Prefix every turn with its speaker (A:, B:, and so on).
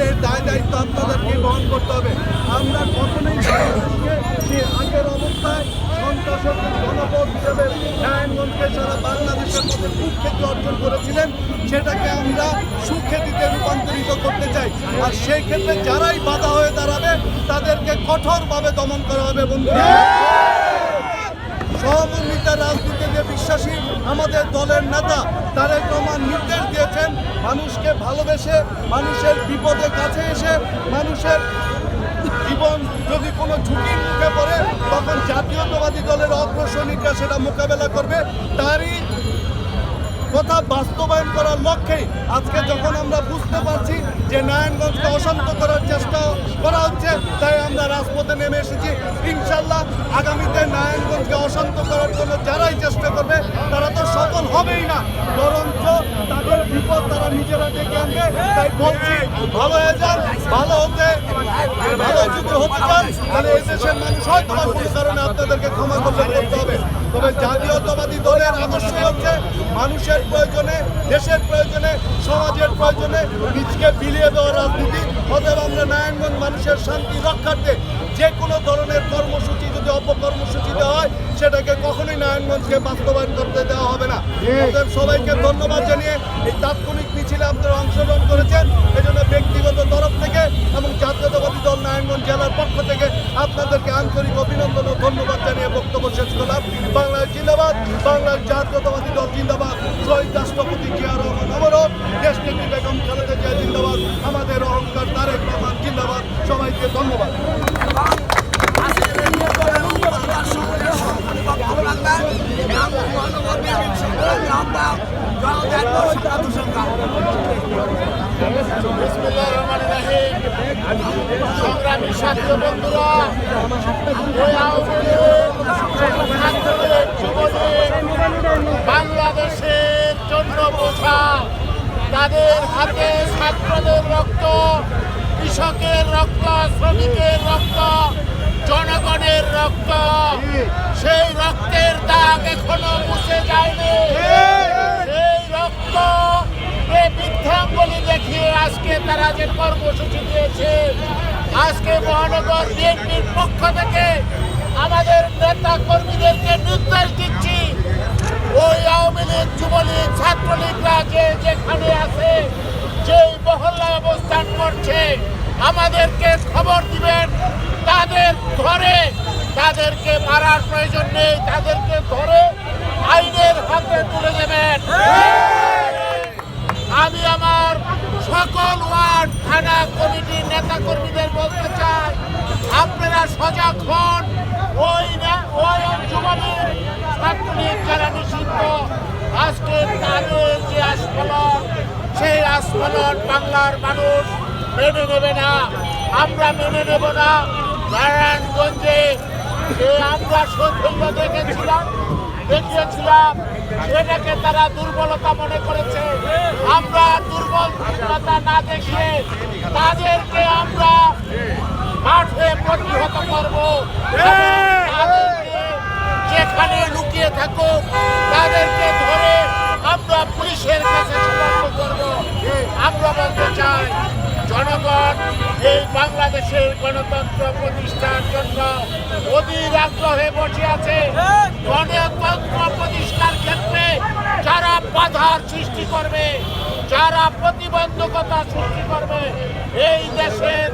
A: আমাদের দায় দায়িত্ব আপনাদেরকে বহন করতে হবে। আমরা কখনোই আগের অবস্থায় সন্ত্রাসের জনপদ বাংলাদেশের মধ্যে অর্জন করেছিলেন, সেটাকে আমরা রূপান্তরিত করতে চাই। আর সেই ক্ষেত্রে যারাই বাধা হয়ে দাঁড়াবে, তাদেরকে কঠোরভাবে দমন করা হবে সহমর্মিতা রাজনীতিতে বিশ্বাসী আমাদের দলের নেতা, তারেক রহমান নির্দেশ দিয়েছেন, মানুষকে ভালোবেসে মানুষের বিপদে কাছে এসে মানুষের জীবন যদি কোনো ঝুঁকির মুখে পড়ে, তখন জাতীয়তাবাদী দলের অগ্রসনীরা সেটা মোকাবেলা করবে। তারই কথা বাস্তবায়ন করার লক্ষ্যে আজকে যখন আমরা বুঝতে পারছি যে নারায়ণগঞ্জকে অশান্ত করার চেষ্টা করা হচ্ছে, তাই আমরা রাজপথে নেমে এসেছি। ইনশাল্লাহ আগামীতে নারায়ণগঞ্জকে অশান্ত করার জন্য যারাই চেষ্টা করবে, তারা তো সফল হবেই না। তারা নিজেরা ডেকে আনবে তাই বলছি ভালো হয়ে যান ভালো হতে ভালো হতে চান, তাহলে এই দেশের মানুষ কারণে আপনাদেরকে ক্ষমা করতে হবে। তবে জাতীয়তাবাদী দলের আদর্শ মানুষের প্রয়োজনে, দেশের প্রয়োজনে, সমাজের প্রয়োজনে নিজকে বিলিয়ে দেওয়া রাজনীতি। অতএব আমরা নারায়ণগঞ্জ মানুষের শান্তি রক্ষার্থে যে কোনো ধরনের কর্মসূচি, যদি অপকর্মসূচি দেওয়া হয়, সেটাকে কখনোই নারায়ণগঞ্জকে বাস্তবায়ন করতে দেওয়া হবে না। অতএব সবাইকে ধন্যবাদ জানিয়ে এই তাৎক্ষণিক মিছিলে আপনারা অংশগ্রহণ করেছেন। এজন্য ব্যক্তিগত তরফ থেকে এবং জাতীয়তাবাদী দল নারায়ণগঞ্জ জেলার পক্ষ থেকে আপনাদেরকে আন্তরিক অভিনন্দন ও ধন্যবাদ জানিয়ে বক্তব্য শেষ করলাম। বাংলার জিন্দাবাদ, বাংলার জাতীয়তাবাদী দল জিন্দাবাদ। শহীদ রাষ্ট্রপতি জিয়া রহমান দেশ দেশনেত্রী বেগম খালেদা জিয়া জিন্দাবাদ। আমাদের অহংকার তারেক রহমান জিন্দাবাদ। সবাইকে ধন্যবাদ।
B: সংগ্রামী সাথী ও বন্ধুরা বাংলাদেশের জন্য বোঝা, তাদের হাতে ছাত্রদের রক্ত, কৃষকের রক্ত, শ্রমিকের রক্ত, জনগণের রক্ত, সেই রক্তের দাগ এখনও মুছে যায়নি সেই রক্ত এই বৃদ্ধাঙ্গলি দেখিয়ে আজকে তারা যে কর্মসূচি দিয়েছে, আজকে মহানগর বিএনপির পক্ষ থেকে আমাদের নেতা কর্মীদেরকে নির্দেশ দিচ্ছি, ওই আওয়ামী লীগ, যুবলীগ, ছাত্রলীগরা যে যেখানে আছে, যেই মহল্লা অবস্থান করছে, আমাদেরকে খবর দিবেন। তাদের ধরে, তাদেরকে মারার প্রয়োজন নেই, তাদেরকে ধরে আইনের হাতে তুলে দেবেন আমি আমার ওয়ার্ড থানা কমিটির নেতা কর্মীদের বলতে চাই, আপনারা সজাগ হন। ওই ওই যুবলীগ ছাত্রলীগ যারা নিষিদ্ধ, আজকে তাদের যে আস্ফলন, সেই আস্ফলন বাংলার মানুষ মেনে নেবে না। আমরা মেনে নেব না। নারায়ণগঞ্জে আমরা সৌন্দর্য দেখেছিলাম দেখিয়েছিলাম সেটাকে তারা দুর্বলতা মনে করেছে। আমরা দুর্বলতা না দেখিয়ে তাদেরকে আমরা মাঠে প্রতিহত করব। তাদেরকে যেখানে লুকিয়ে থাকুক বাংলাদেশের গণতন্ত্র প্রতিষ্ঠার জন্য অধীর আগ্রহে বসে আছে গণতন্ত্র প্রতিষ্ঠার ক্ষেত্রে যারা বাধার সৃষ্টি করবে, যারা প্রতিবন্ধকতা সৃষ্টি করবে, এই দেশের